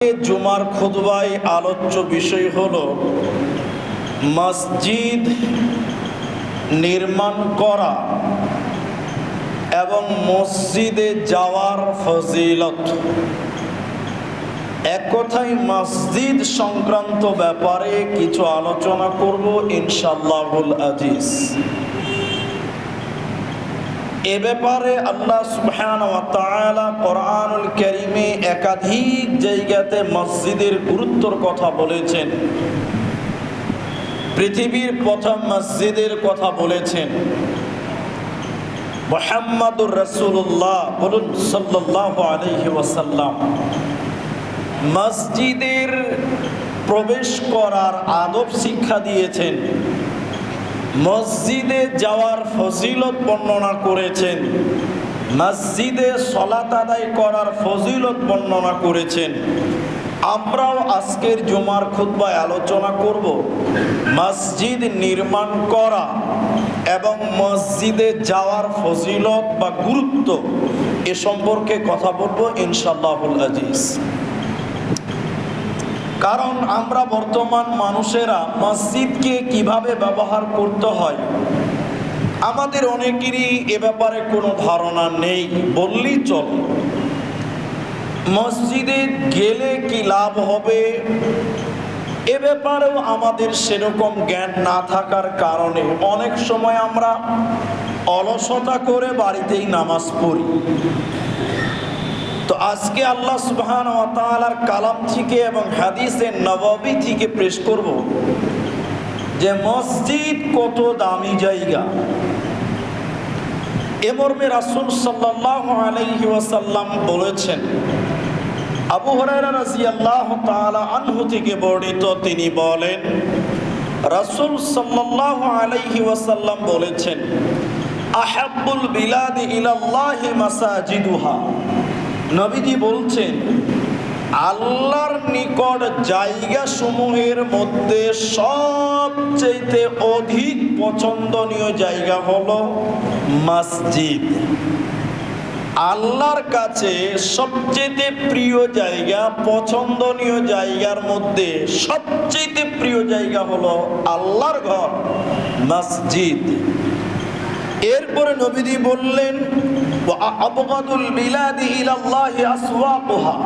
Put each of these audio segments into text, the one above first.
জুমার খুতবায় আলোচ্য বিষয় হল মসজিদ নির্মাণ করা এবং মসজিদে যাওয়ার ফজিলত। এক কথায় মসজিদ সংক্রান্ত ব্যাপারে কিছু আলোচনা করব ইনশাল্লাহুল আজিজ। এ ব্যাপারে আল্লাহ সুবহান কোরআনুল কারীমে একাধিক জায়গাতে মসজিদের গুরুত্বর কথা বলেছেন। পৃথিবীর প্রথম মসজিদের কথা বলেছেন। মোহাম্মদুর রাসূলুল্লাহ বলুন সাল্লাল্লাহু আলাইহি ওয়াসাল্লাম। মসজিদের প্রবেশ করার আদব শিক্ষা দিয়েছেন। মসজিদে যাওয়ার ফজিলত বর্ণনা করেছেন। মসজিদে সলাত আদায় করার ফজিলত বর্ণনা করেছেন। আমরাও আজকের জুমার খুতবায় আলোচনা করব। মসজিদ নির্মাণ করা এবং মসজিদে যাওয়ার ফজিলত বা গুরুত্ব এ সম্পর্কে কথা বলব ইনশাল্লাহুল আজিজ। কারণ আমরা বর্তমান মানুষেরা মসজিদকে কীভাবে ব্যবহার করতে হয়, আমাদের অনেকেরই এ ব্যাপারে কোনো ধারণা নেই, বললেই চল। মসজিদে গেলে কি লাভ হবে? এ ব্যাপারেও আমাদের সেরকম জ্ঞান না থাকার কারণে অনেক সময় আমরা অলসতা করে বাড়িতেই নামাজ পড়ি। তো আজকে আল্লাহ সুবহান ওয়া তাআলার কালাম থেকে এবং হাদিসের নববী থেকে পেশ করব যে মসজিদ কত দামি জায়গা। এ মর্মে রাসূল সাল্লাল্লাহু আলাইহি ওয়াসাল্লাম বলেছেন, আবু হুরায়রা রাদিয়াল্লাহু তাআলা আনহু থেকে বর্ণিত তিনি বলেন, রাসূল সাল্লাল্লাহু আলাইহি ওয়াসাল্লাম বলেছেন, আহাব্বুল বিলাদি ইলাল্লাহি মাসাজিদুহা। নবীজি বলছেন, আল্লাহর নিকট জায়গা সমূহের মধ্যে সবচেয়ে অধিক পছন্দনীয় জায়গা হলো মসজিদ। আল্লাহর কাছে সবচেয়ে প্রিয় জায়গা, পছন্দনীয় জায়গার মধ্যে সবচেয়ে প্রিয় জায়গা হলো আল্লাহর ঘর, মসজিদ। এরপরে নবীজি বললেন আবগাদুল বিলাদি ইলাল্লাহি আসওয়াকুহা।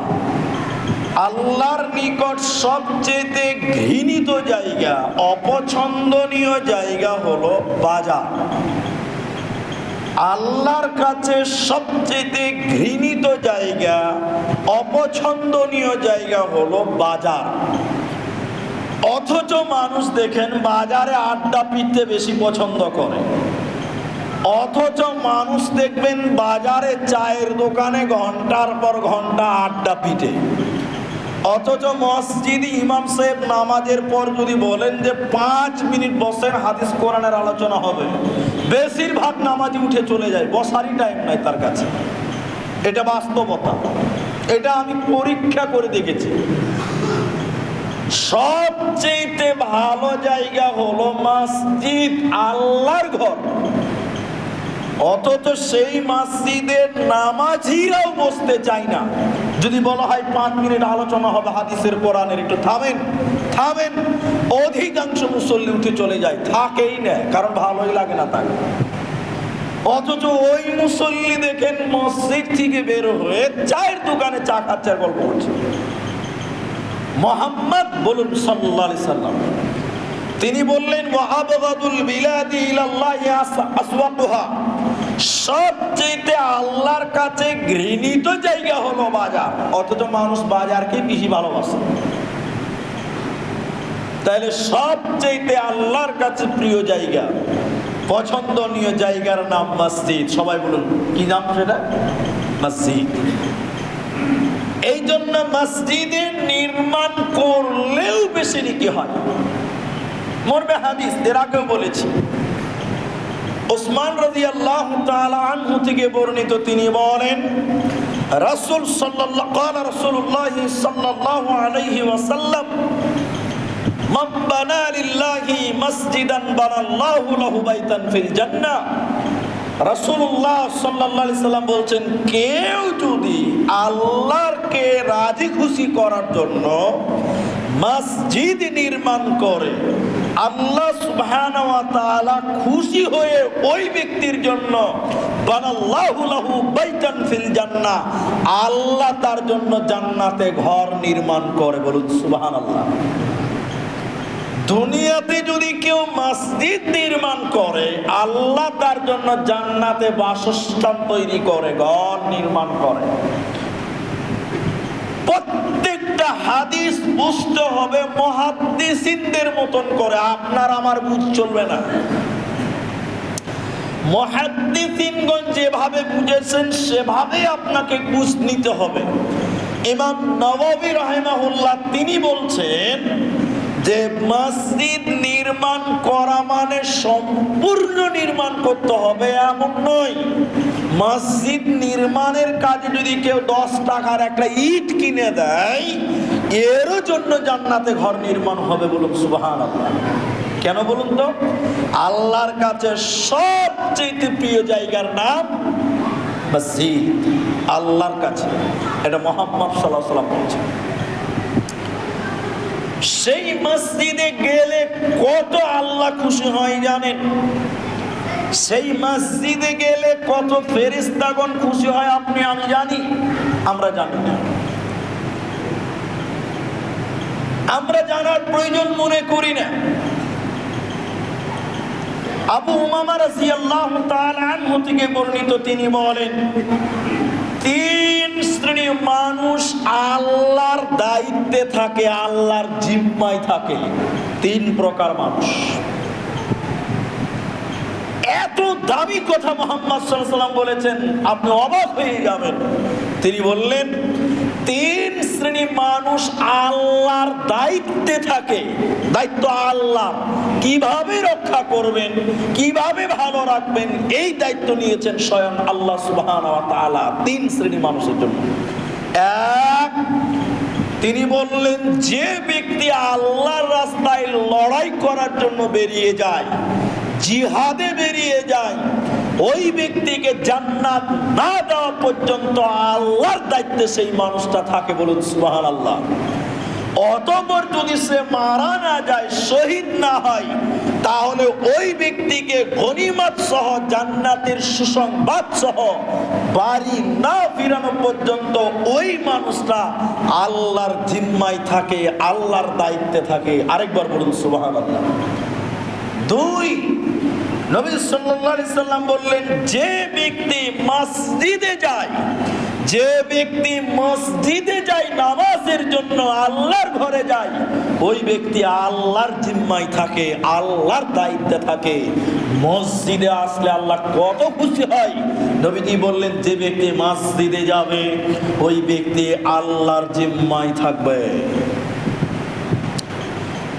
আল্লাহর নিকট সবচেয়ে ঘৃণিত জায়গা, অপছন্দনীয় জায়গা হলো বাজার। আল্লাহর কাছে সবচেয়ে ঘৃণিত জায়গা, অপছন্দনীয় জায়গা হলো বাজার। অথচ মানুষ দেখেন বাজারে আড্ডা পিটতে বেশি পছন্দ করে। অথচ মানুষ দেখবেন বাজারে চায়ের দোকানে ঘণ্টার পর ঘণ্টা আড্ডা পিটে। অথচ মসজিদ ইমাম সাহেব নামাজের পর যদি বলেন যে পাঁচ মিনিট বসেন, হাদিস কোরআনের আলোচনা হবে। বেশিরভাগ নামাজি উঠে চলে যায়, বসারই টাইম নাই তার কাছে। এটা বাস্তবতা। এটা আমি পরীক্ষা করে দেখেছি। সবচেয়ে ভালো জায়গা হলো মসজিদ, আল্লাহর ঘর। অথচ সেই মসজিদের নামাজিরাও বসতে চায় না। যদি বলা হয় পাঁচ মিনিট আলোচনা হবে হাদিসের কোরআনের, একটু থামেন থামেন। অধিকাংশ মুসল্লি উঠে চলে যায়, থাকেই না, কারণ ভালোই লাগে না তাকে। অথচ ওই মুসল্লি দেখেন মসজিদ থেকে বের হয়ে চায়ের দোকানে চা খাচ্ছে গল্প করছে। মোহাম্মদ বলুন সাল্লাহ সাল্লাম। তিনি বললেন ওয়াহাবাদুল বিলাদি ইলাল্লাহি আসওয়াকুহা সবচেয়ে আল্লাহর কাছে ঘৃণিত জায়গা হলো বাজার। অথচ মানুষ বাজারকে বেশি ভালোবাসে। তাহলে সবচেয়ে আল্লাহর কাছে প্রিয় জায়গা, পছন্দনীয় জায়গার নাম মসজিদ। সবাই বলুন, কি নাম সেটা? মসজিদ। এই জন্য মসজিদের নির্মাণ করলেও বেশি নীতি হয়। মরবে হাদিস এর আগেও বলেছি ওসমান রাজি আল্লাহ আনহু থেকে বর্ণিত তিনি বলেন রাসূল সাল্লাল্লাহু قال رسول الله صلى الله عليه وسلم من بنى لله مسجدا بنى الله له بيتا في الجنه রাসূলুল্লাহ সাল্লাল্লাহু আলাইহি সাল্লাম বলছেন কেউ যদি আল্লাহকে রাজি খুশি করার জন্য মসজিদ নির্মাণ করে আল্লাহ তাআলা খুশি হয়ে ওই ব্যক্তির জন্য আল্লাহ তার জন্য জান্নাতে ঘর নির্মাণ করে বলুন সুবহানাল্লাহ। দুনিয়াতে যদি কেউ মসজিদ নির্মাণ করে, আল্লাহ তার জন্য জান্নাতে বাসস্থান তৈরি করে, ঘর নির্মাণ করে। প্রত্যেকটা হাদিস বুঝতে হবে, মহাদ্দিসিনদের মতন করে। আপনার আমার বুঝ চলবে না। মহাদ্দিসিনগণ যেভাবে বুঝেছেন সেভাবে আপনাকে বুঝ নিতে হবে। ইমাম নবাবী রহেমাহুল্লাহ তিনি বলছেন যে মসজিদ নির্মাণ করা মানে সম্পূর্ণ নির্মাণ করতে হবে, এমন নয়। মসজিদ নির্মাণের কাজে যদি কেউ দশ টাকার একটা ইট কিনে দেয়, এরও জন্য জান্নাতে ঘর নির্মাণ হবে বলুন সুবাহান কেন বলুন তো? আল্লাহর কাছে সবচেয়ে প্রিয় জায়গার নাম মসজিদ। আল্লাহর কাছে। এটা মোহাম্মদ সাল্লাহ সাল্লাম বলছেন। সেই মসজিদে গেলে কত আল্লাহ খুশি হয় জানেন? সেই মসজিদে গেলে কত ফেরিস্তাগণ খুশি হয় আপনি, আমি জানি, আমরা জানি না। আমরা জানার প্রয়োজন মনে করি না। আবু উমামা তাআলা আনহু থেকে বর্ণিত তিনি বলেন তিন শ্রেণির মানুষ আল্লাহর দায়িত্বে থাকে, আল্লাহর জিম্মায় থাকে। তিন প্রকার মানুষ। এত দামি কথা মোহাম্মদ সাল্লাম বলেছেন, আপনি অবাক হয়ে যাবেন। তিনি বললেন শ্রেণি মানুষ আল্লাহর দায়িত্বে থাকে। দায়িত্ব আল্লাহ কীভাবে রক্ষা করবেন, কীভাবে ভালো রাখবেন, এই দায়িত্ব নিয়েছেন স্বয়ং আল্লাহ সুবহান তিন শ্রেণি মানুষের জন্য। এক, তিনি বললেন, যে ব্যক্তি আল্লাহর রাস্তায় লড়াই করার জন্য বেরিয়ে যায়, জিহাদে বেরিয়ে যায় ওই ব্যক্তিকে জান্নাত না দেওয়া পর্যন্ত আল্লাহর দায়িত্বে সেই মানুষটা থাকে বলুন সুবাহান আল্লাহ অতপর যদি সে মারা না যায়, শহীদ না হয়, তাহলে ওই ব্যক্তিকে গনিমত সহ, জান্নাতের সুসংবাদ সহ, বাড়ি না ফিরানো পর্যন্ত ওই মানুষটা আল্লাহর জিম্মায় থাকে, আল্লাহর দায়িত্বে থাকে। আরেকবার বলুন সুবাহান আল্লাহ দুই। নবী সাল্লাম বললেন, যে ব্যক্তি মসজিদে যায়, যে ব্যক্তি মসজিদে যায় নামাজের জন্য আল্লাহর ঘরে যায়, ওই ব্যক্তি আল্লাহর জিম্মায় থাকে, আল্লাহর দায়িত্বে থাকে। মসজিদে আসলে আল্লাহ কত খুশি হয়। নবীজি বললেন, যে ব্যক্তি মসজিদে যাবে, ওই ব্যক্তি আল্লাহর জিম্মায় থাকবে।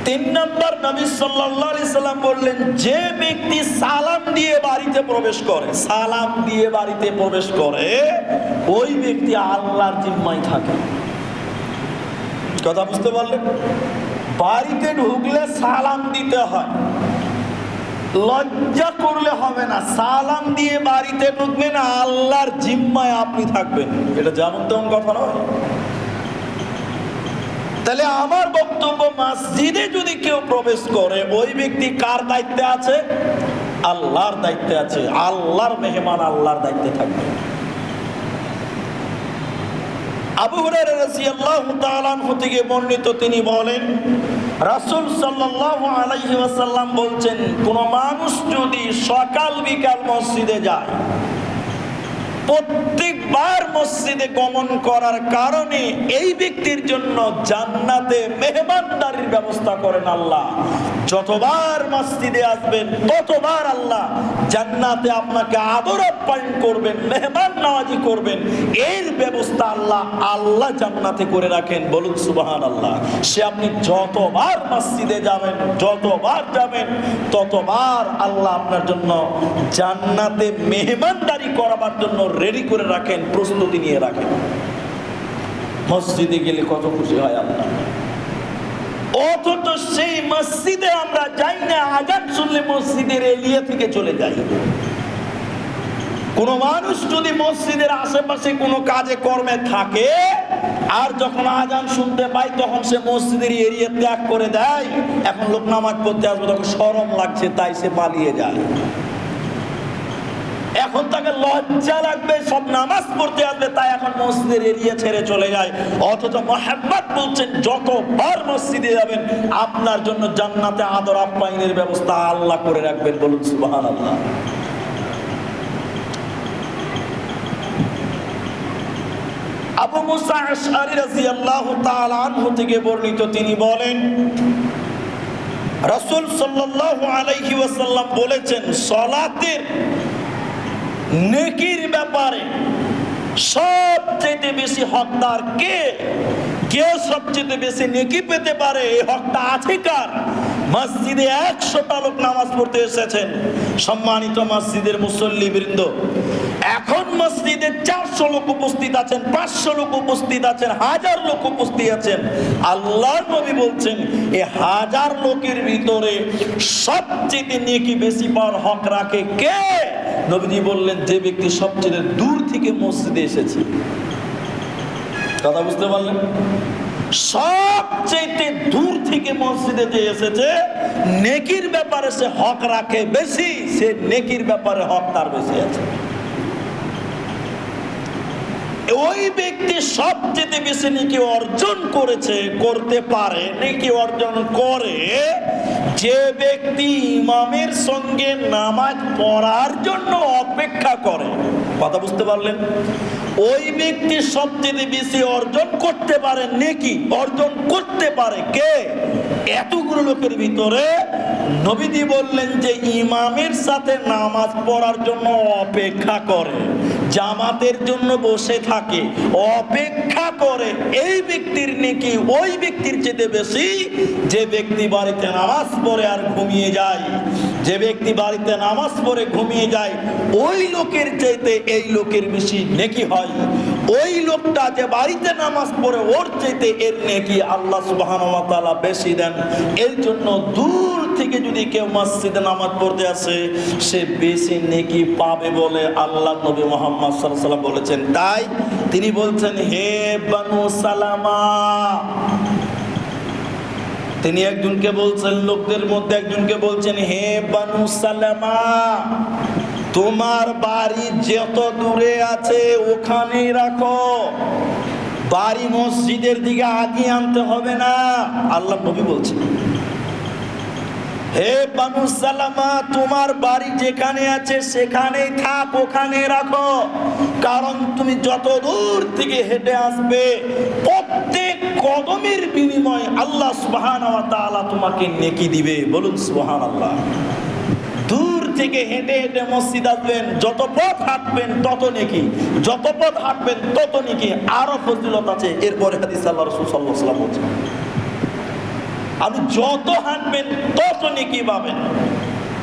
তিন নম্বর নবী সাল্লাম বললেন, যে ব্যক্তি সালাম দিয়ে বাড়িতে প্রবেশ করে, সালাম দিয়ে বাড়িতে প্রবেশ করে, ওই ব্যক্তি আল্লাহর জিম্মায় থাকে। কথা বুঝতে পারলেন? বাড়িতে ঢুকলে সালাম দিতে হয়। লজ্জা করলে হবে না, সালাম দিয়ে বাড়িতে ঢুকবেন আল্লাহর জিম্মায় আপনি থাকবেন। এটা যেমন তেমন কথা নয়। তাহলে আমার বক্তব্য মসজিদে যদি কেউ প্রবেশ করে, ওই ব্যক্তি কার দায়িত্বে আছে? আল্লাহর দায়িত্বে আছে। আল্লাহর মেহমান আল্লাহর দায়িত্বে থাকবে। আবু থেকে বর্ণিত তিনি বলেন, রাসূল ওয়াসাল্লাম বলছেন, কোন মানুষ যদি সকাল বিকাল মসজিদে যায় প্রত্যেকবার মসজিদে গমন করার কারণে এই ব্যক্তির জন্য জান্নাতে মেহমানদারির ব্যবস্থা করেন আল্লাহ। যতবার মসজিদে আসবেন, ততবার আল্লাহ জান্নাতে আপনাকে আদর আপ্যায়ন করবেন, মেহমান নওয়াজি করবেন। এর ব্যবস্থা আল্লাহ আল্লাহ জান্নাতে করে রাখেন। বলুন সুবাহান আল্লাহ সে আপনি যতবার মসজিদে যাবেন, যতবার যাবেন, ততবার আল্লাহ আপনার জন্য জান্নাতে মেহমানদারি করাবার জন্য রেডি করে রাখেন, প্রস্তুতি নিয়ে রাখেন। মসজিদে গেলে কত খুশি হয় আপনার? অথচ সেই মসজিদে আমরা যাই না, আজান শুনলে মসজিদের এলিয়া থেকে চলে যাই। কোনো মানুষ যদি মসজিদের আশেপাশে কোনো কাজে, কর্মে থাকে, আর যখন আজান শুনতে পায়, তখন সে মসজিদের এরিয়া ত্যাগ করে দেয়। এখন লোক পড়তে আসবে, তখন সরম লাগছে, তাই সে পালিয়ে যায়। এখন তাকে লজ্জা লাগবে, সব নামাজ পড়তে আসবে, তাই এখন মসজিদের এরিয়া ছেড়ে চলে যায়। অথচ মোহাম্মদ বলছেন, যতবার মসজিদে যাবেন, আপনার জন্য জান্নাতে আদর আপ্যায়নের ব্যবস্থা আল্লাহ করে রাখবেন বলুন সুবহান আল্লাহ আবু মুসা আশআরি রাদিয়াল্লাহু তাআলা আনহু থেকে বর্ণিত, তিনি বলেন, রাসূল সাল্লাল্লাহু আলাইহি ওয়াসাল্লাম বলেছেন, সালাতের নেকির ব্যাপারে সবচেয়ে বেশি হকদার কে? কে সবচেয়ে বেশি নেকি পেতে পারে? এই হকটা আছে কার? মসজিদে একশোটা লোক নামাজ পড়তে এসেছেন। সম্মানিত মসজিদের মুসল্লি বৃন্দ এখন মসজিদে চারশো লোক উপস্থিত আছেন, পাঁচশো লোক উপস্থিত আছেন, হাজার লোক উপস্থিত আছেন। আল্লাহ নবী বলছেন এই হাজার লোকের ভিতরে সবচেয়ে নেকি বেশি পাওয়ার হক রাখে কে? নবীজি বললেন, যে ব্যক্তি সবচেয়ে দূর থেকে মসজিদে এসেছে। কথা বুঝতে পারলেন? সবচেয়ে দূর থেকে মসজিদে যে এসেছে, নেকির ব্যাপারে সে হক রাখে বেশি, সে নেকির ব্যাপারে হক তার বেশি আছে। ওই ব্যক্তি সবচেয়ে বেশি নেকি অর্জন করেছে, করতে পারে, নেকি অর্জন করে, যে ব্যক্তি ইমামের সঙ্গে নামাজ পড়ার জন্য অপেক্ষা করে। কথা বুঝতে পারলেন? ওই ব্যক্তি সবচেয়ে বেশি অর্জন করতে পারে নেকি? অর্জন করতে পারে কে? এতগুলো লোকের ভিতরে নবীদি বললেন যে ইমামের সাথে নামাজ পড়ার জন্য অপেক্ষা করে, জামাতের জন্য বসে থাকে, অপেক্ষা করে। এই ব্যক্তির নেকি ওই ব্যক্তির চেয়ে বেশি যে ব্যক্তি বাড়িতে নামাজ পড়ে আর ঘুমিয়ে যায়। যে ব্যক্তি বাড়িতে নামাজ পড়ে ঘুমিয়ে যায়, ওই লোকের চাইতে এই লোকের বেশি নেকি হয়। ওই লোকটা যে বাড়িতে নামাজ পড়ে, ওর চাইতে এর নেকি আল্লাহ সুবহানাহু বেশি দেন। এর জন্য দূর থেকে যদি কেউ মসজিদে নামাজ পড়তে আসে, সে বেশি নেকি পাবে বলে আল্লাহ নবী মোহাম্মদ আলাইহি বলেছেন। তাই তিনি বলছেন, হে বানু সালামা তিনি একজনকে বলছেন, লোকদের মধ্যে একজনকে বলছেন, হে বানু সালামা, তোমার বাড়ি যত দূরে আছে ওখানে রাখো। বাড়ি মসজিদের দিকে আগিয়ে আনতে হবে না। আল্লাহ নবী বলছেন। হে বানু সালামা, তোমার বাড়ি যেখানে আছে সেখানেই থাক, ওখানে রাখো। কারণ তুমি যত দূর থেকে হেঁটে আসবে, প্রত্যেক কদমের বিনিময়ে আল্লাহ সুবহান তোমাকে নেকি দিবে। বলুন সুবহান আল্লাহ দূর থেকে হেঁটে হেঁটে মসজিদ আসবেন, যত পথ হাঁটবেন তত নেকি। যত পথ হাঁটবেন তত নেকি। আরও ফজিলত আছে। এরপরে হাদিস আল্লাহ রাসূল সাল্লাল্লাহু আলাইহি ওয়াসাল্লাম বলছেন। আপনি যত হাঁটবেন, তত নেকি পাবেন।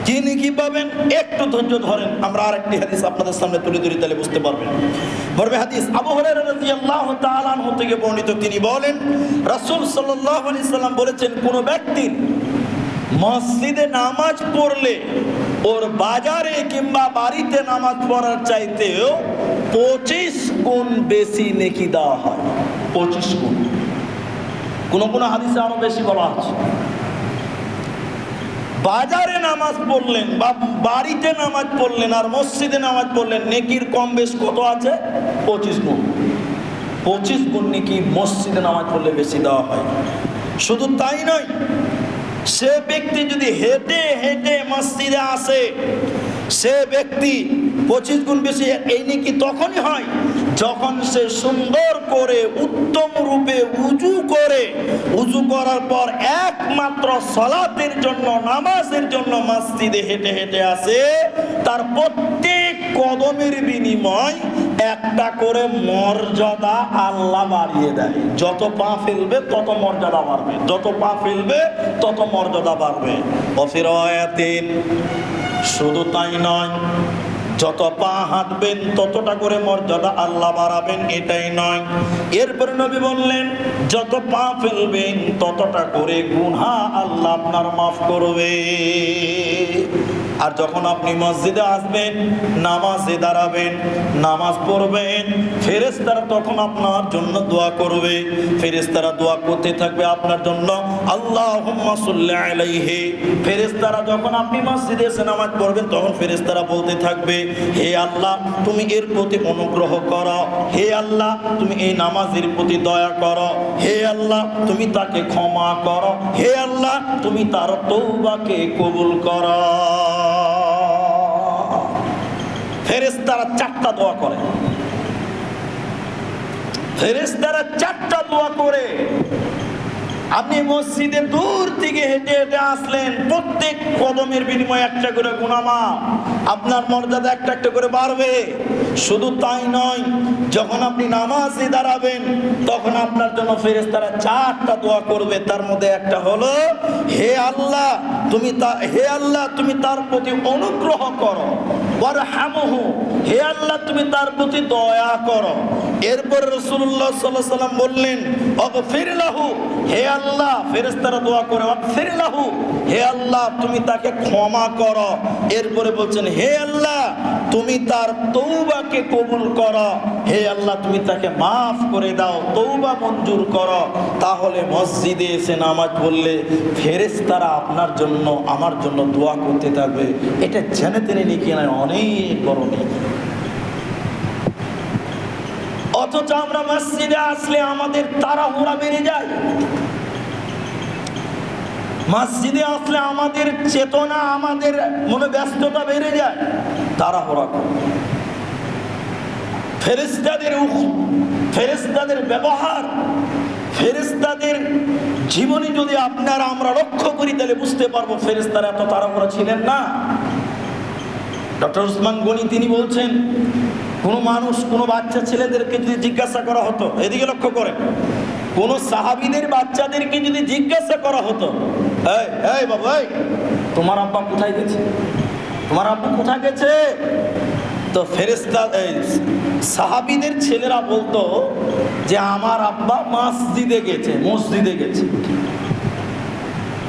কি নেকি পাবেন, একটু ধৈর্য ধরেন। আমরা আরেকটি হাদিস আপনাদের সামনে তুলে ধরি, তাহলে বুঝতে পারবেন। হাদিস থেকে বর্ণিত। তিনি বলেন সাল্লাম বলেছেন, কোন ব্যক্তির মসজিদে নামাজ পড়লে ওর বাজারে কিংবা বাড়িতে নামাজ পড়ার চাইতেও পঁচিশ গুণ বেশি নেকি দেওয়া হয়। পঁচিশ গুণ। কোন কোন হাদিসে আরও বেশি বলা আছে। বাজারে নামাজ পড়লেন বা বাড়িতে নামাজ পড়লেন আর মসজিদে নামাজ পড়লেন, নেকির কম বেশ কত আছে? পঁচিশ গুণ। পঁচিশ গুণ নেকি মসজিদে নামাজ পড়লে বেশি দেওয়া হয়। শুধু তাই নয়, সে ব্যক্তি যদি হেঁটে হেঁটে মসজিদে আসে, সে ব্যক্তি পঁচিশ গুণ বেশি, এই নেকি তখনই হয় যখন সে সুন্দর করে উত্তম রূপে উজু করে, উজু করার পর একমাত্র সলাতের জন্য, নামাজের জন্য মসজিদে হেঁটে হেঁটে আসে, তার প্রত্যেক কদমের বিনিময় একটা করে মর্যাদা আল্লাহ বাড়িয়ে দেয়। যত পা ফেলবে, তত মর্যাদা বাড়বে। যত পা ফেলবে, তত মর্যাদা বাড়বে। অফিরায়াতিন, শুধু তাই নয় যত পা হাঁটবেন, ততটা করে মর্যাদা আল্লাহ বাড়াবেন, এটাই নয়। এরপরে নবী বললেন, যত পা ফেলবেন, ততটা করে গুনহা আল্লাহ আপনার মাফ করবে। আর যখন আপনি মসজিদে আসবেন, নামাজে দাঁড়াবেন, নামাজ পড়বেন ফেরেস্তারা তখন আপনার জন্য দোয়া করবে। ফেরেস্তারা দোয়া করতে থাকবে আপনার জন্য। আল্লাহ আলাইহি। ফেরেস্তারা যখন আপনি মসজিদে এসে নামাজ পড়বেন, তখন ফেরেস্তারা বলতে থাকবে, হে আল্লাহ, তুমি এর প্রতি অনুগ্রহ করো। হে আল্লাহ, তুমি এই নামাজের প্রতি দয়া করো। হে আল্লাহ, তুমি তাকে ক্ষমা করো। হে আল্লাহ, তুমি তার তৌবাকে কবুল করো। ফেরেস্তারা চারটা দোয়া করে। ফেরেস্তারা চারটা দোয়া করে। আপনি মসজিদে দূর থেকে হেঁটে হেঁটে আসলেন, প্রত্যেক কদমের বিনিময়ে একটা করে গুণামা আপনার মর্যাদা একটা একটা করে বাড়বে। শুধু তাই নয়, যখন আপনি নামাজে দাঁড়াবেন, তখন আপনার জন্য ফেরেস্তারা চারটা দোয়া করবে। তার মধ্যে একটা হলো, হে আল্লাহ, তুমি তা, হে আল্লাহ, তুমি তার প্রতি অনুগ্রহ করো। ওয়ারহামহু, হে আল্লাহ, তুমি তার প্রতি দয়া করো। এরপর রসুল্লাহ সাল্লাহ সাল্লাম বললেন অগফিরলাহু হে আল্লাহ ফেরেস্তারা দোয়া করে হে আল্লাহ, তুমি তাকে ক্ষমা করো। এরপরে বলছেন, হে আল্লাহ, তুমি তার তৌবাকে কবুল করো। হে আল্লাহ, তুমি তাকে মাফ করে দাও তৌবা মঞ্জুর করো। তাহলে মসজিদে এসে নামাজ পড়লে ফেরেস্তারা আপনার জন্য, আমার জন্য দোয়া করতে থাকবে। এটা জেনে তেনে লিখে নেয়, অনেক বড় নেই অথচ আমরা মসজিদে আসলে আমাদের তারা তাড়াহুড়া বেড়ে যায়। মসজিদে আসলে আমাদের চেতনা, আমাদের মনে ব্যস্ততা বেড়ে যায়। তাড়াহুড়া করে। ফেরেস্তাদের ফেরেস্তাদের ব্যবহার ফেরেস্তাদের জীবনী যদি আপনারা আমরা লক্ষ্য করি, তাহলে বুঝতে পারব ফেরেস্তারা এত তাড়াহুড়া ছিলেন না। ডক্টর উসমান গনি তিনি বলছেন, কোনো মানুষ কোনো বাচ্চা ছেলেদেরকে যদি জিজ্ঞাসা করা হতো, এদিকে লক্ষ্য করেন, কোনো সাহাবিদের বাচ্চাদেরকে যদি জিজ্ঞাসা করা হতো এই এই বাবু তোমার আব্বা কোথায় গেছে? তোমার আব্বা কোথায় গেছে? তো ফেরেস্তা সাহাবিদের ছেলেরা বলতো যে আমার আব্বা মসজিদে গেছে মসজিদে গেছে।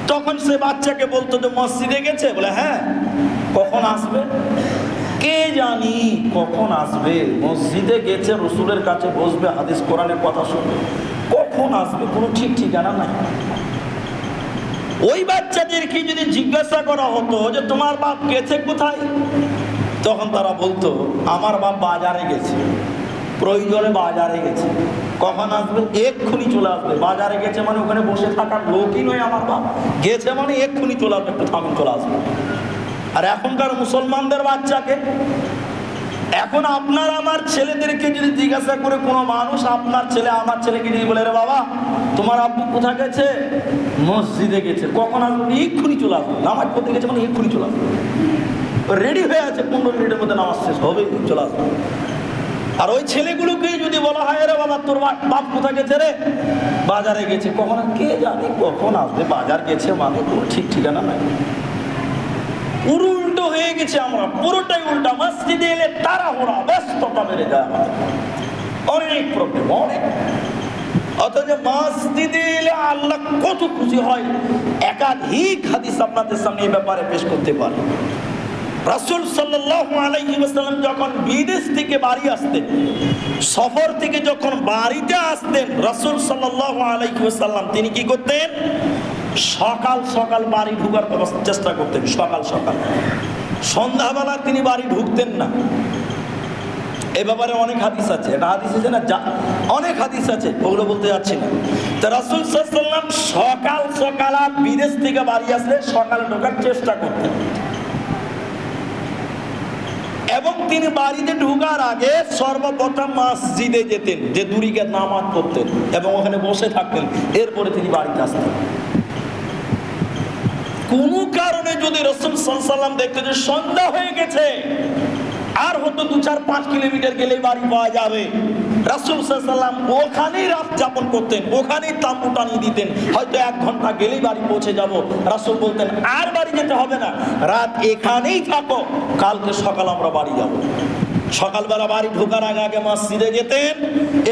তখন সে বাচ্চাকে বলতো যে মসজিদে গেছে? বলে হ্যাঁ। কখন আসবে? কে জানি কখন আসবে? মসজিদে গেছে রসুলের কাছে বসবে হাদিস কোরআনের কথা শুনবে। কখন আসবে? কোনো ঠিক ঠিকানা নাই। ওই বাচ্চাদেরকে যদি জিজ্ঞাসা করা হতো যে তোমার বাপ গেছে কোথায়? তখন তারা বলতো, আমার বাপ বাজারে গেছে। প্রয়োজনে বাজারে গেছে। কখন আসবে? এক্ষুনি চলে আসবে। বাজারে গেছে মানে ওখানে বসে থাকার লোকই নয় আমার বাপ। গেছে মানে এক্ষুনি চলে আসবে, একটু থামিন, চলে আসবে। আর এখনকার মুসলমানদের বাচ্চাকে এখন আপনার আমার ছেলেদেরকে যদি জিজ্ঞাসা করে কোনো মানুষ, আপনার ছেলে আমার ছেলেকে যদি বলে, রে বাবা, তোমার আব্বু কোথায় গেছে? মসজিদে গেছে। কখন আসবে? এক্ষুনি চলে আসব। নামাজ পড়তে গেছে মানে এক্ষুনি চলে আসবে। রেডি হয়ে আছে, পনেরো মিনিটের মধ্যে নামাজ শেষ হবে, চলে আসবে। আর ওই ছেলেগুলোকে যদি বলা হয়, রে বাবা, তোর বাপ কোথায় গেছে রে? বাজারে গেছে। কখন কে জানে কখন আসবে? বাজার গেছে মানে কোনো ঠিক ঠিকানা নাই। পুরো উল্টো হয়ে গেছে আমরা। পুরোটাই উল্টা। মসজিদে এলে তারা তাড়াহুড়া, ব্যস্ততা বেড়ে যায়। অনেক প্রবলেম অনেক। অথচ মসজিদে এলে আল্লাহ কত খুশি হয়। একাধিক এই ব্যাপারে পেশ করতে পারে। যখন বিদেশ থেকে বাড়ি আসতেন থেকে যখন বাড়িতে আসতেন তিনি কি করতেন? সকাল সকাল বাড়ি ঢুকার চেষ্টা করতেন, সকাল সকাল। সন্ধ্যাবেলা তিনি বাড়ি ঢুকতেন না। এ ব্যাপারে অনেক হাদিস আছে। এটা হাদিস আছে না? যা, অনেক হাদিস আছে। ওগুলো বলতে যাচ্ছি না। তো রাসুল সাল্লাম সকাল সকাল বিদেশ থেকে বাড়ি আসলে সকালে ঢোকার চেষ্টা করতেন। এবং তিনি বাড়িতে ঢুকার আগে সর্বপ্রথম মসজিদে যেতেন, যে দুরিকে নামাজ পড়তেন এবং ওখানে বসে থাকতেন। এরপরে তিনি বাড়িতে আসতেন। কোনো কারণে যদি রসুল সাল্লাম দেখতে যে সন্ধ্যা হয়ে গেছে, আর হয়তো দু চার পাঁচ কিলোমিটার গেলেই বাড়ি পাওয়া যাবে। ওখানেই রাত যাপন করতেন, ওখানেই টানিয়ে দিতেন। হয়তো এক ঘণ্টা গেলেই বাড়ি পৌঁছে যাব। বলতেন, আর বাড়ি যেতে হবে না। রাত এখানেই থাকো। কালকে সকাল আমরা বাড়ি যাব। সকালবেলা বাড়ি ঢোকার আগে আগে মসজিদে যেতেন,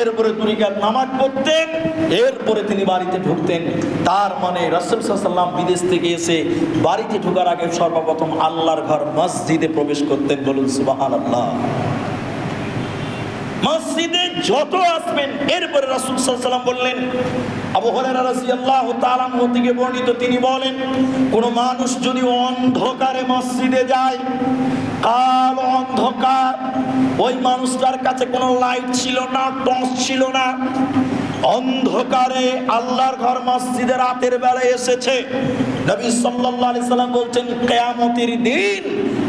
এরপরে তুরিকার নামাজ পড়তেন, এরপরে তিনি বাড়িতে ঢুকতেন। তার মানে রসুল বিদেশ থেকে এসে বাড়িতে ঢোকার আগে সর্বপ্রথম আল্লাহর ঘর মসজিদে প্রবেশ করতেন বলুন সুবাহান আল্লাহ মসজিদে যত আসবেন, এরপরে রাসূল সাল্লাম বললেন, আবু হুরায়রা রাদিয়াল্লাহু তাআলা আনহু থেকে বর্ণিত তিনি বলেন, কোন মানুষ যদি অন্ধকারে মসজিদে যায় কালো অন্ধকার। ওই মানুষটার কাছে কোনো লাইট ছিল না টর্চ ছিল না। অন্ধকারে আল্লাহর ঘর মসজিদে রাতের বেলায় এসেছে। নবী সাল্লাল্লাহু আলাইহি সাল্লাম বলছেন, কিয়ামতের দিন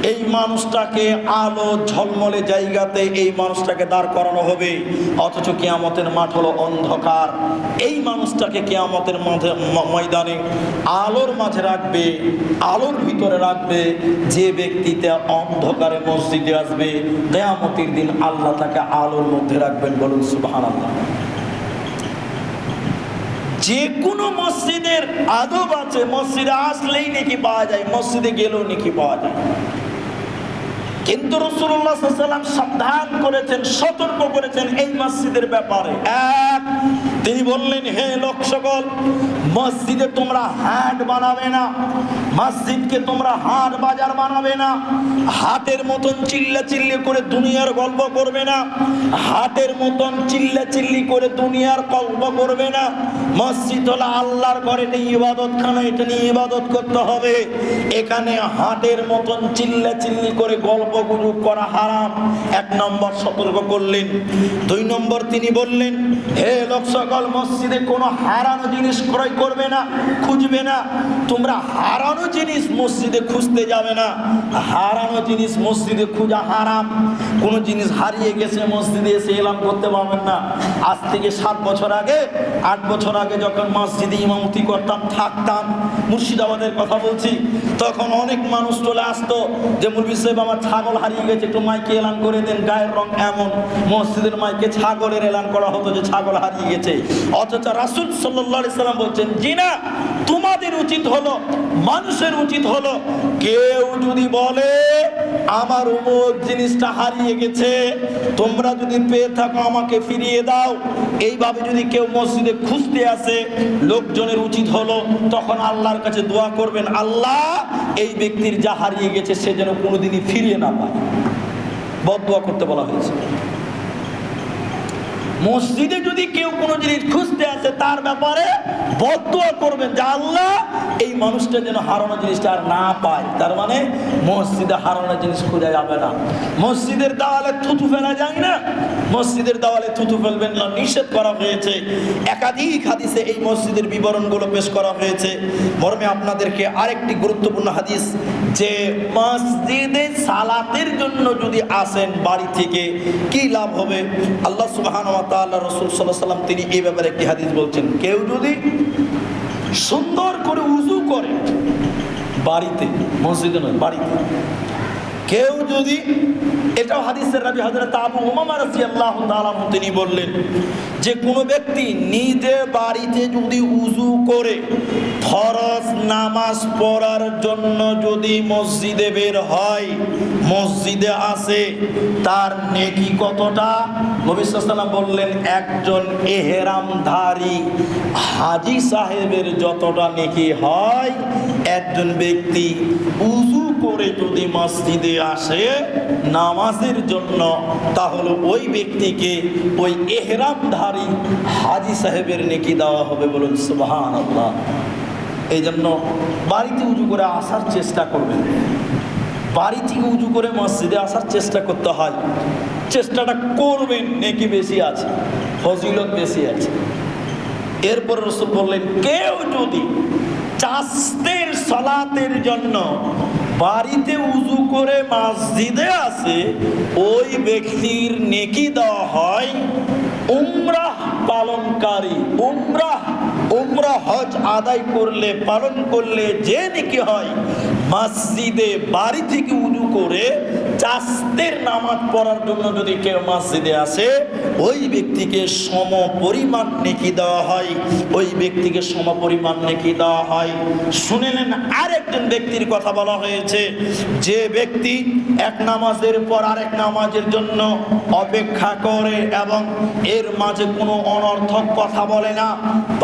এই মানুষটাকে আলো ঝলমলে জায়গাতে এই মানুষটাকে দাঁড় করানো হবে। অথচ কেয়ামতের মাঠ হলো অন্ধকার। এই মানুষটাকে কেয়ামতের মাঝে ময়দানে আলোর মাঝে রাখবে, আলোর ভিতরে রাখবে। যে ব্যক্তিতে অন্ধকারে মসজিদে আসবে, কেয়ামতের দিন আল্লাহ তাকে আলোর মধ্যে রাখবেন বলুন সুবহানাল্লাহ। যে কোনো মসজিদের আদব আছে, মসজিদে আসলেই নাকি পাওয়া যায়, মসজিদে গেলেও নাকি পাওয়া যায়। কিন্তু রসুল্লাহ সাল্লাম সাবধান করেছেন সতর্ক করেছেন এই মসজিদের ব্যাপারে। এক তিনি বললেন, হে লোক সকল, মসজিদে তোমরা হাট বানাবে না, মসজিদকে তোমরা হাট বাজার বানাবে না হাটের মতন চিল্লা চিল্লি করে দুনিয়ার গল্প করবে না হাটের মতন চিল্লা চিল্লি করে দুনিয়ার গল্প করবে না, মসজিদ হলো আল্লাহর ঘরে এটা ইবাদত খানা এটা নিয়ে ইবাদত করতে হবে, এখানে হাটের মতন চিল্লা চিল্লি করে গল্প গুজব করা হারাম। এক নম্বর সতর্ক করলেন। দুই নম্বর তিনি বললেন, হে লোক সকল মসজিদে কোনো হারানো জিনিস ক্রয় করবে না, খুঁজবে না। তোমরা হারানো জিনিস মসজিদে খুঁজতে যাবে না। হারানো জিনিস মসজিদে খোঁজা হারাম। কোনো জিনিস হারিয়ে গেছে, মসজিদে এসে এলাম করতে পারবেন না। আজ থেকে সাত বছর আগে, আট বছর আগে যখন মসজিদে ইমামতি করতাম, থাকতাম, মুর্শিদাবাদের কথা বলছি, তখন অনেক মানুষ চলে আসতো যে মুরবি সাহেব, আমার ছাগল হারিয়ে গেছে, একটু মাইকে এলান করে দেন, গায়ের রং এমন। মসজিদের মাইকে ছাগলের এলান করা হতো যে, ছাগল হারিয়ে গেছে অথচ রাসুল সাল্লাম বলছেন জি না তোমাদের উচিত হলো, মানুষের উচিত হলো, কেউ যদি বলে, আমার অমুক জিনিসটা হারিয়ে গেছে, তোমরা যদি পেয়ে থাকো, আমাকে ফিরিয়ে দাও। এইভাবে যদি কেউ মসজিদে খুঁজতে আসে, লোকজনের উচিত হলো, তখন আল্লাহর কাছে দোয়া করবেন, আল্লাহ, এই ব্যক্তির যা হারিয়ে গেছে, সে যেন কোনোদিনই ফিরিয়ে না পায়। বদ দোয়া করতে বলা হয়েছে। মসজিদে যদি কেউ কোনো জিনিস খুঁজতে আসে, তার ব্যাপারে বদুয়া করবেন যে আল্লাহ, এই মানুষটা যেন হারানো জিনিসটা আর না পায়। তার মানে মসজিদে হারানো জিনিস খোঁজা যাবে না। মসজিদের দেওয়ালে থুতু ফেলা যায় না। মসজিদের দেওয়ালে থুতু ফেলবেন না, নিষেধ করা হয়েছে। একাধিক হাদিসে এই মসজিদের বিবরণগুলো পেশ করা হয়েছে। মর্মে আপনাদেরকে আরেকটি গুরুত্বপূর্ণ হাদিস, যে মসজিদে সালাতের জন্য যদি আসেন বাড়ি থেকে, কি লাভ হবে? আল্লাহ সুবহান রাসূল সাল্লাম তিনি এই ব্যাপারে একটি হাদিস বলছেন, কেউ যদি সুন্দর করে উজু করে বাড়িতে, মসজিদে নয়, বাড়িতে কেউ যদি এটাও হাদিসের রাবি হযরত আবু উমামা রাদিয়াল্লাহু তাআলা আনহু তিনি বললেন যে কোনো ব্যক্তি নিজে বাড়িতে যদি উজু করে ফরজ নামাজ পড়ার জন্য যদি মসজিদে বের হয়, মসজিদে আসে, তার নেকি কতটা? নবী বললেন, একজন এহেরামধারী হাজি সাহেবের যতটা নেকি হয়, একজন ব্যক্তি উজু করে যদি মসজিদে আসে নামাজের জন্য, তাহলে ওই ব্যক্তিকে ওই এহরামধারী হাজি সাহেবের নেকি দেওয়া হবে বলুন সুবহান আল্লাহ এই জন্য বাড়িতে উজু করে আসার চেষ্টা করবেন। বাড়ি থেকে উজু করে মসজিদে আসার চেষ্টা করতে হয়। চেষ্টাটা করবেন, নেকি বেশি আছে, ফজিলত বেশি আছে। এরপর বললেন, কেউ যদি চাষতের সলাতের জন্য বাড়িতে উজু করে মসজিদে আসে ওই ব্যক্তির নেকি দেওয়া হয় উমরাহ পালনকারী উমরাহ উমরা হজ আদায় করলে, পালন করলে যে নাকি হয়, মসজিদে বাড়ি থেকে উজু করে চাষদের নামাজ পড়ার জন্য যদি কেউ মসজিদে আসে, ওই ব্যক্তিকে সম পরিমাণ নেকি দেওয়া হয়। ওই ব্যক্তিকে সম পরিমাণ নেকি দেওয়া হয়। শুনেলেন আরেকজন ব্যক্তির কথা বলা হয়েছে, যে ব্যক্তি এক নামাজের পর আরেক নামাজের জন্য অপেক্ষা করে এবং এর মাঝে কোনো অনর্থক কথা বলে না।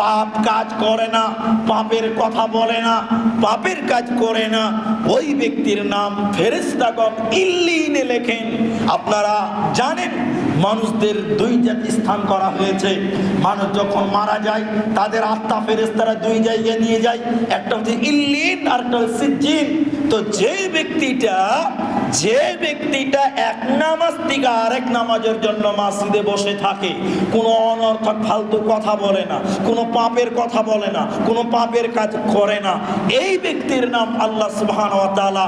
পাপ কাজ করে না, পাপের কথা বলে না, পাপের কাজ করে না। ওই ব্যক্তির নাম ফেরেস্তাগণ ইল্লিনে লেখেন। আপনারা জানেন, মানুষদের দুই জাতি স্থান করা হয়েছে। মানুষ যখন মারা যায়, তাদের আত্মা ফেরেস্তারা দুই জায়গায় নিয়ে যায়। একটা হচ্ছে ইল্লিন আর একটা হচ্ছে সিজ্জিন। তো যে ব্যক্তিটা যে ব্যক্তিটা এক নামাজ থেকে আরেক নামাজের জন্য মসজিদে বসে থাকে, কোনো অনর্থক ফালতু কথা বলে না, কোনো পাপের কথা বলে না, কোনো পাপের কাজ করে না। এই ব্যক্তির নাম আল্লাহ সুবহান তাআলা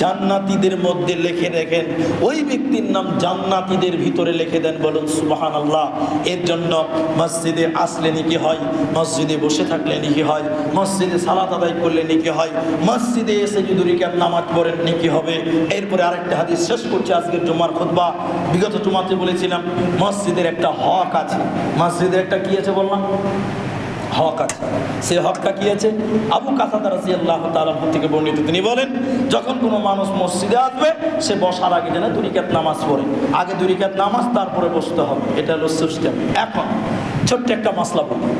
জান্নাতীদের মধ্যে লিখে দেখেন ওই ব্যক্তির নাম জান্নাতীদের ভিতরে লিখে দেন বলুন সুবহান আল্লাহ এর জন্য মসজিদে আসলে নাকি হয়, মসজিদে বসে থাকলে নাকি হয়, মসজিদে সালাত আদায় করলে নাকি হয়, মসজিদে এসে যদি নামাজ পড়েন নাকি হবে। এরপরে আরেকটা হাদিস শেষ করছি আজকের জুমার খুতবা। বিগত জুমাতে বলেছিলাম, মসজিদের একটা হক আছে। মসজিদের একটা কি আছে বললাম হক আছে। সে হকটা কি আছে? আবু কাতাদা রাজি আল্লাহ তালাহ থেকে বর্ণিত। তিনি বলেন, যখন কোনো মানুষ মসজিদে আসবে, সে বসার আগে যেন দুরিকাত নামাজ পড়ে। আগে দুরিকাত নামাজ, তারপরে বসতে হবে। এটা হলো সিস্টেম এখন ছোট্ট একটা মশলা বলি।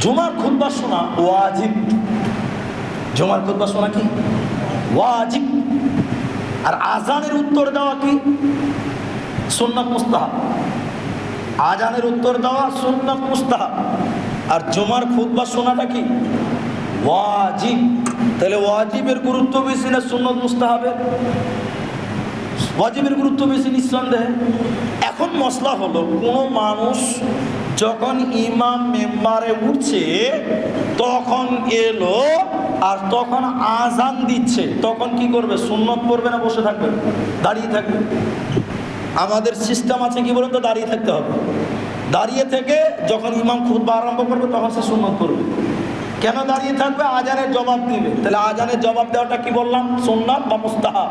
জুমার খুতবা শোনা ওয়াজিব। জুমার খুতবা শোনা কি? ওয়াজিব। আর আজানের উত্তর দেওয়া কি? সুন্নাত মুস্তাহাব। আজানের উত্তর দেওয়া সুন্নাত মুস্তাহাব। আর জুমার খুতবা শোনাটা কি? ওয়াজিব। তাহলে ওয়াজিবের গুরুত্ব বেশি না সুন্নত মুস্তাহাবের? ওয়াজিবের গুরুত্ব বেশি নিঃসন্দেহে। এখন মশলা হলো, কোনো মানুষ যখন ইমাম মেম্বারে উঠছে, তখন এলো আর তখন আজান দিচ্ছে, তখন কি করবে? সুন্নত পড়বে না বসে থাকবে? দাঁড়িয়ে থাকবে। আমাদের সিস্টেম আছে কি বলুন তো? দাঁড়িয়ে থাকতে হবে। দাঁড়িয়ে থেকে যখন ইমাম খুতবা আরম্ভ করবে, তখন সে সুন্নত করবে কেন দাঁড়িয়ে থাকবে? আজানের জবাব দিবে। তাহলে আজানের জবাব দেওয়াটা কি বললাম? সুন্নাত বা মুস্তাহাব?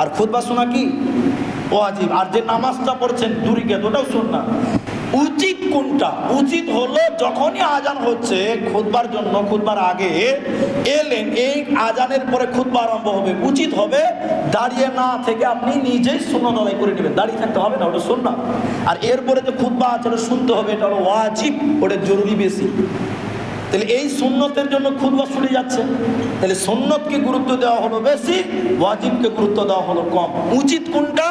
আর খুতবা শোনা কি? ওয়াজিব। আর যে নামাজটা পড়ছেন দুরিকে ওটাও সুন্নাত। উচিত কোনটা? উচিত হলো যখনই আজান হচ্ছে খুদবার জন্য খুদবার আগে এলেন, এই আজানের পরে খুদবা আরম্ভ হবে। উচিত হবে দাঁড়িয়ে না থেকে আপনি নিজেই শূন্য দলাই করে নেবেন। দাঁড়িয়ে থাকতে হবে না, ওটা শুননা আর এরপরে যে খুদবা আছে, ওটা শুনতে হবে, এটা হলো ওয়াজিব, ওটা জরুরি বেশি। তাহলে এই সুন্নতের জন্য খুদবা ছুটে যাচ্ছে। তাহলে সুন্নতকে গুরুত্ব দেওয়া হলো বেশি, ওয়াজিবকে গুরুত্ব দেওয়া হলো কম। উচিত কোনটা?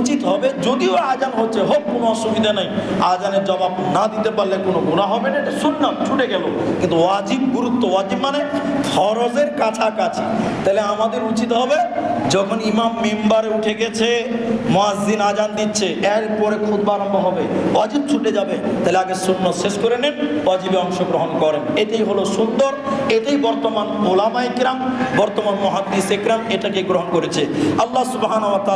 উচিত হবে যদিও আজান হচ্ছে, হোক, কোনো অসুবিধা নেই। আজানের জবাব না দিতে পারলে কোনো গুণা হবে না, এটা সুন্নত, ছুটে গেল। কিন্তু ওয়াজিব, গুরুত্ব, ওয়াজিব মানে ফরজের কাছাকাছি। তাহলে আমাদের উচিত হবে যখন ইমাম মেম্বারে উঠে গেছে মহাজিন আজান দিচ্ছে, এরপরে খুদ্ আরম্ভ হবে অজিব ছুটে যাবে। তাহলে আগে শূন্য শেষ করে নেন অজিবে অংশগ্রহণ করেন। এটাই হলো সুন্দর, এটাই বর্তমান ওলামা একরাম বর্তমান মহাদিস একরাম এটাকে গ্রহণ করেছে। আল্লাহ তাআলা